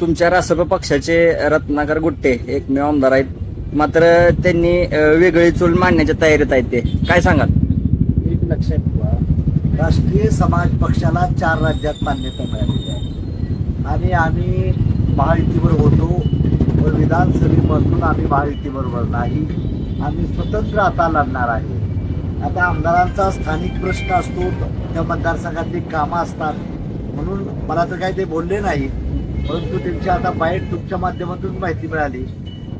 तुमच्या रासप पक्षाचे रत्नाकर गुट्टे एकमेव आमदार आहेत. मात्र त्यांनी वेगळी चूल मांडण्याच्या तयारीत आहेत ते. काय सांगाल? एक लक्षात ठेवा राष्ट्रीय समाज पक्षाला चार राज्यात मान्यता मिळालेली आहे. आणि आम्ही महायुतीवर होतो व विधानसभेपासून आम्ही महायुतीबरोबर नाही. आम्ही स्वतंत्र आता लढणार आहे. आता आमदारांचा स्थानिक प्रश्न असतो त्या मतदारसंघातली कामं असतात. म्हणून मला तर काही ते बोलले नाही. परंतु त्यांची आता बाईट तुमच्या माध्यमातून माहिती मिळाली.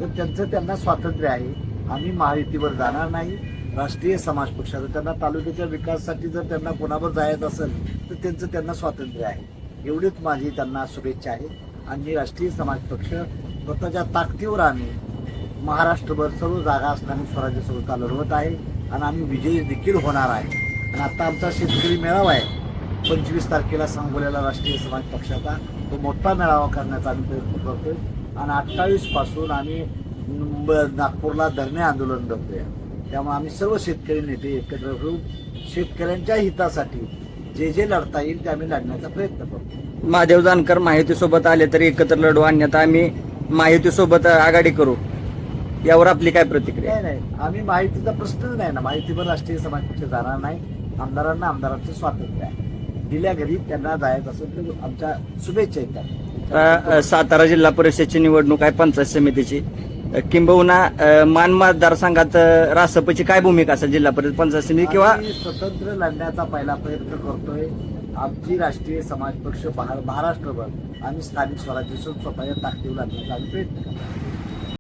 तर त्यांचं त्यांना स्वातंत्र्य आहे. आम्ही महायुतीवर जाणार नाही. राष्ट्रीय समाज पक्षाचं त्यांना तालुक्याच्या विकासासाठी जर त्यांना कोणावर जायचं असेल तर त्यांचं त्यांना स्वातंत्र्य आहे. एवढीच माझी त्यांना शुभेच्छा आहे. आणि राष्ट्रीय समाज पक्ष स्वतःच्या ताकदीवर आम्ही महाराष्ट्रभर सर्व जागा असताना स्वराज्य संस्था लढवत आहे. आणि आम्ही विजयी देखील होणार आहे. आणि आता आमचा शेतकरी मेळावा आहे. पंचवीस तारखेला सांगोल्याला राष्ट्रीय समाज पक्षाचा. तो मोठा मेळावा करण्याचा आम्ही प्रयत्न करतोय. आणि अठ्ठावीसपासून आम्ही नागपूरला धरणे आंदोलन करतोय. त्यामुळे आम्ही सर्व शेतकरी नेते एकत्र होऊन शेतकऱ्यांच्या हितासाठी जे जे लढता येईल ते आम्ही लढण्याचा प्रयत्न करतो महादेव जानकर माहितीसोबत आले तरी एकत्र लढू अन्यथा आम्ही माहितीसोबत आघाडी करू. यावर आपली काय प्रतिक्रिया? नाही नाही. आम्ही माहितीचा प्रश्नच नाही ना. माहितीवर राष्ट्रीय समाज पक्ष जाणार नाही. आमदारांना आमदारांचं स्वातंत्र्य आहे. दिल्या घरी त्यांना जायचं असेल तर आमच्या शुभेच्छा येतात सातारा जिल्हा परिषदची निवडणूक आहे पंचायत समितीची. किंबहुना मान मतदारसंघात रासपची काय भूमिका असेल जिल्हा परिषद पंचायत समिती किंवा स्वतंत्र लढण्याचा पहिला प्रयत्न करतोय. आमची राष्ट्रीय समाज पक्ष महा- महाराष्ट्रभर. आम्ही स्थानिक स्वराज्य स्वतःच्या ताकदीवर लढण्याचा आम्ही प्रयत्न करतो